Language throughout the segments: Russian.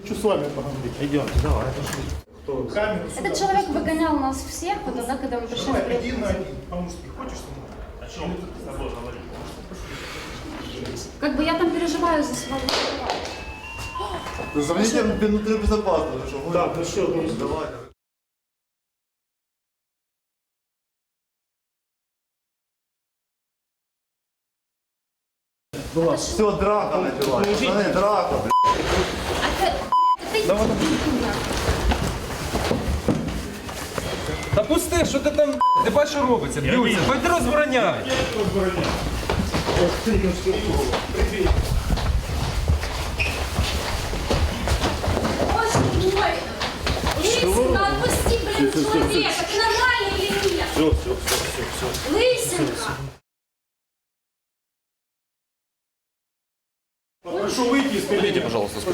Хочу с вами поговорить. Идемте, давай. Камеру сюда. Этот человек выгонял нас всех, вот тогда, когда мы пришли в Давай, один на один. По-мужски. Хочешь со мной? О чем мы с тобой говорим? Как бы я там переживаю за свою Зазвоните внутрі безопасно, що ви... Так, ну что, ну, Давай. Все, драка началась. Драка, блядь. А ты, блядь, это иди Та пусти, що ти там, ти бачиш, що робиться, б'ються, хоч ти розбороняй. Боже мой! Лысинка, отпусти, блин, человека! Ты нормальный или нет? Все, все, все, все, все. Лысинка! Прошу выйти из кабинета. пожалуйста, з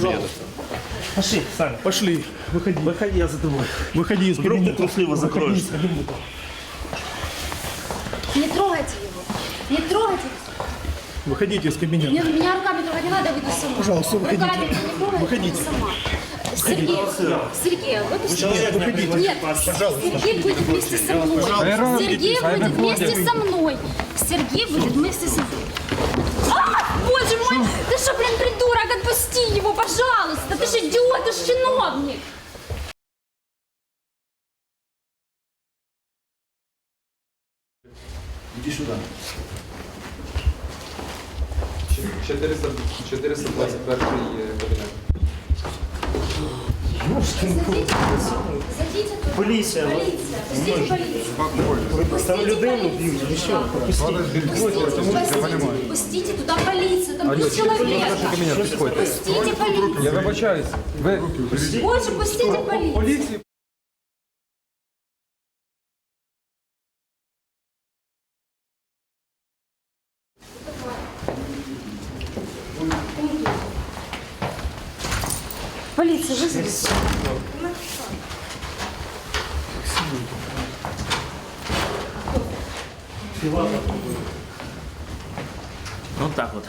Пошли, Саня. Пошли. Выходи. Выходи, я за тобой. Выходи из Вдруг ты кабинета. трусливо Выходи закроешь. из кабинета. Не трогайте его! Не трогайте! Выходите из кабинета. Мне, меня руками трогать не надо, выйду сама. Пожалуйста, выходите. Руками не трогайте, Выходите. сама. Сергей, Сергей, выпусти. Человек на выходите. Нет, Сергей будет вместе со мной. Пожалуйста. Сергей будет вместе со мной. Сергей будет вместе со мной. А, боже мой, ты что, блин, придурок, отпусти его, пожалуйста. Ты же идиот, ты же чиновник. Иди сюда. 400, 421 кабінет. Зайдите, зайдите туда. Поліція. Полиция, пустите полицию. Там людину б'ють, і що? Пустите, пустите туда полицию, там три человека. Пустите Я полицию. вибачаюсь. Ви Боже, пустите полицию. поліції Полицию вызовите. Вот так вот.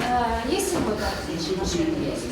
Э, Есть свобода? Есть?